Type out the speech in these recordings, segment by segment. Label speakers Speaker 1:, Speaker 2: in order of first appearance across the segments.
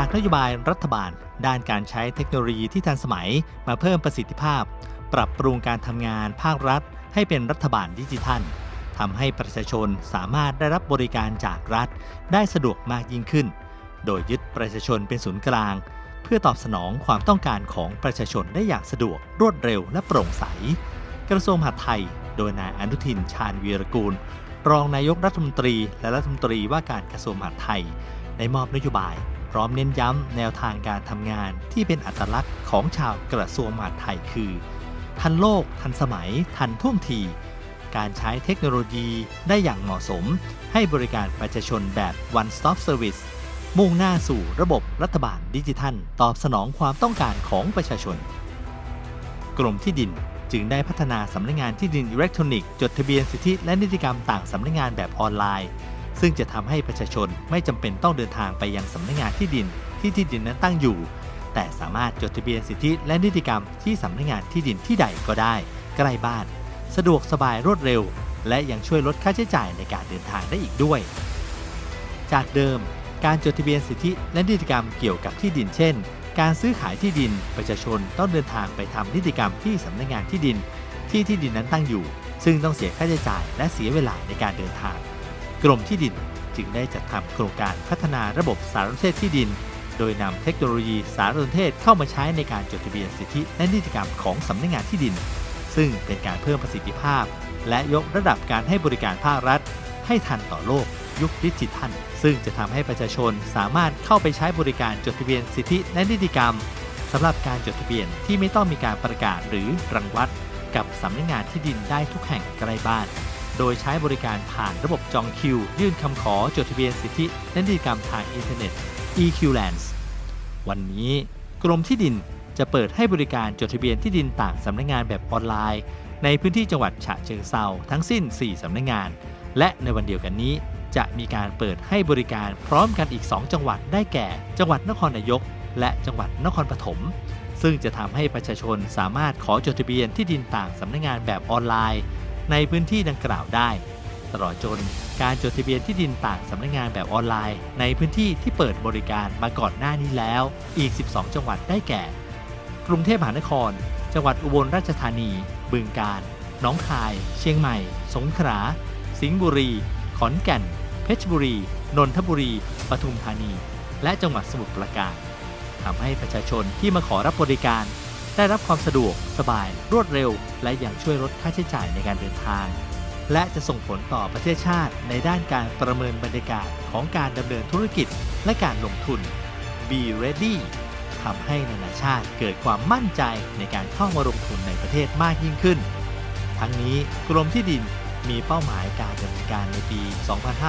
Speaker 1: จากนโยบายรัฐบาล ด้านการใช้เทคโนโลยีที่ทันสมัยมาเพิ่มประสิทธิภาพ ปรับปรุงการทำงานภาครัฐ ให้เป็นรัฐบาลดิจิทัลทำให้ประชาชนสามารถได้รับบริการจากรัฐ ได้สะดวกมากยิ่งขึ้น โดยยึดประชาชนเป็นศูนย์กลาง เพื่อตอบสนองความต้องการของประชาชนได้อย่างสะดวกรวดเร็วและโปร่งใส กระทรวงมหาดไทย โดยนายอนุทินชาญวีรกูล รองนายกรัฐมนตรี และรัฐมนตรีว่าการกระทรวงมหาดไทยได้มอบนโยบาย พร้อมเน้นย้ำแนวทางการทำงานที่เป็นอัตลักษณ์ของชาวกระทรวงมหาดไทยคือ ทันโลก ทันสมัย ทันท่วงที การใช้เทคโนโลยีได้อย่างเหมาะสม ให้บริการประชาชนแบบ one stop service มุ่งหน้าสู่ระบบรัฐบาลดิจิทัล ตอบสนองความต้องการของประชาชน กรมที่ดินจึงได้พัฒนาสำนักงานที่ดินอิเล็กทรอนิกส์จดทะเบียนสิทธิและนิติกรรมต่างสำนักงานแบบออนไลน์ ซึ่งจะทำให้ประชาชนไม่จำเป็นต้องเดินทางไปยังสำนักงานที่ดินที่ที่ดินนั้นตั้งอยู่ แต่สามารถจดทะเบียนสิทธิและนิติกรรมที่สำนักงานที่ดินที่ใดก็ได้ ใกล้บ้าน สะดวกสบายรวดเร็ว และยังช่วยลดค่าใช้จ่ายในการเดินทางได้อีกด้วย จากเดิม การจดทะเบียนสิทธิและนิติกรรมเกี่ยวกับที่ดินเช่น การซื้อขายที่ดินประชาชนต้องเดินทางไปทำนิติกรรมที่สำนักงานที่ดินที่ที่ดินนั้นตั้งอยู่ ซึ่งต้องเสียค่าใช้จ่ายและเสียเวลาในการเดินทาง กรมที่ดินจึงได้จัดทำโครงการพัฒนาระบบสารสนเทศที่ดิน โดยนำเทคโนโลยีสารสนเทศเข้ามาใช้ในการจดทะเบียนสิทธิและนิติกรรมของสำนักงานที่ดิน ซึ่งเป็นการเพิ่มประสิทธิภาพ และยกระดับการให้บริการภาครัฐ ให้ทันต่อโลกยุคดิจิทัล ซึ่งจะทำให้ประชาชนสามารถเข้าไปใช้บริการจดทะเบียนสิทธิและนิติกรรมสำหรับการจดทะเบียนที่ไม่ต้องมีการประกาศหรือรังวัด กับสำนักงานที่ดินได้ทุกแห่งใกล้บ้าน โดยใช้บริการผ่านระบบจองคิว ยื่นคำขอจดทะเบียนสิทธิและนิติกรรมทางอินเทอร์เน็ต EQLands วันนี้กรมที่ดินจะเปิดให้บริการจดทะเบียนที่ดินต่างสำนักงานแบบออนไลน์ ในพื้นที่จังหวัดฉะเชิงเซาทั้งสิ้น 4 สำนักงาน และในวันเดียวกันนี้ จะมีการเปิดให้บริการพร้อมกันอีก 2 จังหวัดได้แก่ จังหวัดนครนายก และจังหวัดนครปฐมซึ่งจะทำให้ประชาชนสามารถขอจดทะเบียนที่ดินต่างสำนักงานแบบออนไลน์ ในพื้นที่ดังกล่าวได้ ตลอดจนการจดทะเบียนที่ดินต่างสำนักงานแบบออนไลน์ ในพื้นที่ที่เปิดบริการมาก่อนหน้านี้แล้ว อีก 12 จังหวัดได้แก่ กรุงเทพมหานคร จังหวัดอุบลราชธานี บึงกาฬหนองคาย เชียงใหม่ สงขลา สิงห์บุรี ขอนแก่น เพชรบุรี นนทบุรี ปทุมธานี และจังหวัดสมุทรปราการทำให้ประชาชนที่มาขอรับบริการ ได้รับความสะดวก สบาย รวดเร็ว และยังช่วยลดค่าใช้จ่ายในการเดินทาง และจะส่งผลต่อประเทศชาติในด้านการประเมินบรรยากาศของการดำเนินธุรกิจและการลงทุน Be ready ทำให้นานาชาติเกิดความมั่นใจในการเข้ามาลงทุนในประเทศมากยิ่งขึ้น ทั้งนี้กรมที่ดินมีเป้าหมายการดำเนินการในปี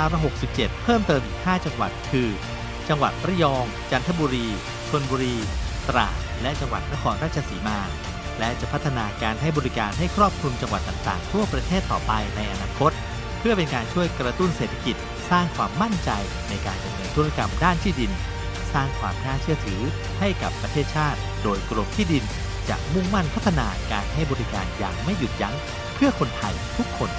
Speaker 1: 2567 เพิ่มเติมอีก 5 จังหวัด คือ จังหวัดระยอง จันทบุรี ชลบุรี ตราด และจังหวัดนครราชสีมา และจะพัฒนาการให้บริการให้ครอบคลุมจังหวัดต่างๆ ทั่วประเทศต่อไปในอนาคต เพื่อเป็นการช่วยกระตุ้นเศรษฐกิจ สร้างความมั่นใจในการดำเนินธุรกรรมด้านที่ดิน สร้างความน่าเชื่อถือให้กับประเทศชาติ โดยกรมที่ดินจะมุ่งมั่นพัฒนาการให้บริการอย่างไม่หยุดยั้งเพื่อคนไทยทุกคน